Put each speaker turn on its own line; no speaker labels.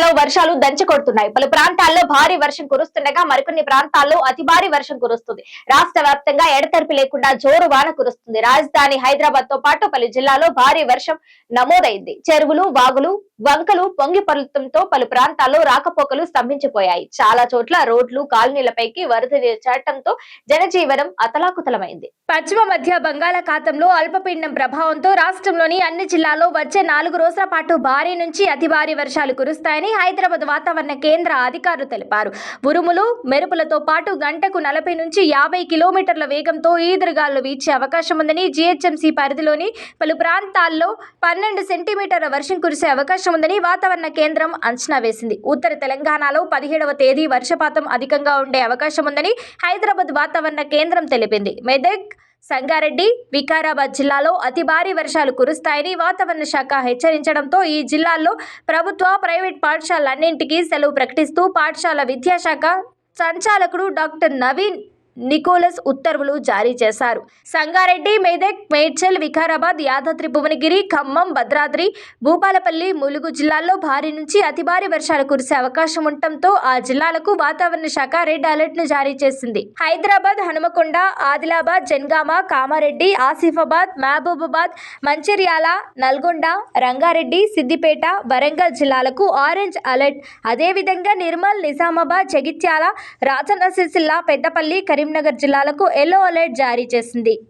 malo. వర్షాలు దంచుకొడుతున్నాయి పలు ప్రాంతాల్లో భారీ వర్షం కురుస్తుండగా మరికొన్ని ప్రాంతాల్లో అతి భారీ వర్షం కురుస్తుంది. రాష్ట్ర వ్యాప్తంగా ఎడతెరిపి లేకుండా జోరు వాన కురుస్తుంది. రాజధాని హైదరాబాద్తో పాటు పలు జిల్లాల్లో భారీ వర్షం నమోదైంది. చెరువులు వాగులు వంకలు పొంగి పరులడంతో పలు ప్రాంతాల్లో రాకపోకలు స్తంభించిపోయాయి. చాలా చోట్ల రోడ్లు కాలనీలపైకి వరద చేరటంతో జనజీవనం అతలాకుతలమైంది. పశ్చిమ మధ్య బంగాళాఖాతంలో అల్పపీడనం ప్రభావంతో రాష్ట్రంలోని అన్ని జిల్లాల్లో వచ్చే నాలుగు రోజుల పాటు భారీ నుంచి అతి భారీ వర్షాలు కురుస్తాయని హైదరాబాద్ వాతావరణ కేంద్ర అధికారులు తెలిపారు. ఉరుములు మెరుపులతో పాటు గంటకు నలభై నుంచి యాభై కిలోమీటర్ల వేగంతో ఈదురుగాలు వీచే అవకాశం ఉందని జీహెచ్ఎంసీ పరిధిలోని పలు ప్రాంతాల్లో పన్నెండు సెంటీమీటర్ల వర్షం కురిసే అవకాశం ఉందని వాతావరణ కేంద్రం అంచనా వేసింది. ఉత్తర తెలంగాణలో పదిహేడవ తేదీ వర్షపాతం అధికంగా ఉండే అవకాశం ఉందని హైదరాబాద్ వాతావరణ కేంద్రం తెలిపింది. మెదక్ సంగారెడ్డి వికారాబాద్ జిల్లాలో అతి భారీ వర్షాలు కురుస్తాయని వాతావరణ శాఖ హెచ్చరించడంతో ఈ జిల్లాల్లో ప్రభుత్వ ప్రైవేట్ పాఠశాలన్నింటికీ సెలవు ప్రకటిస్తూ పాఠశాల విద్యాశాఖ సంచాలకుడు డాక్టర్ నవీన్ నికోలస్ ఉత్తర్వులు జారీ చేశారు. సంగారెడ్డి మెదక్ మేడ్చల్ వికారాబాద్ యాదాద్రి భువనగిరి ఖమ్మం భద్రాద్రి భూపాలపల్లి ములుగు జిల్లాల్లో భారీ నుంచి అతి భారీ వర్షాలు కురిసే అవకాశం ఉండటంతో ఆ జిల్లాలకు వాతావరణ శాఖ రెడ్ అలర్ట్ను జారీ చేసింది. హైదరాబాద్ హనుమకొండ ఆదిలాబాద్ జన్గామ కామారెడ్డి ఆసిఫాబాద్ మహబూబాబాద్ మంచిర్యాల నల్గొండ రంగారెడ్డి సిద్దిపేట వరంగల్ జిల్లాలకు ఆరెంజ్ అలర్ట్. అదేవిధంగా నిర్మల్ నిజామాబాద్ జగిత్యాల రాజన్న సిరిసిల్ల పెద్దపల్లి కరీంనగర్ జిల్లాలకు ఎల్లో అలర్ట్ జారీ చేసింది.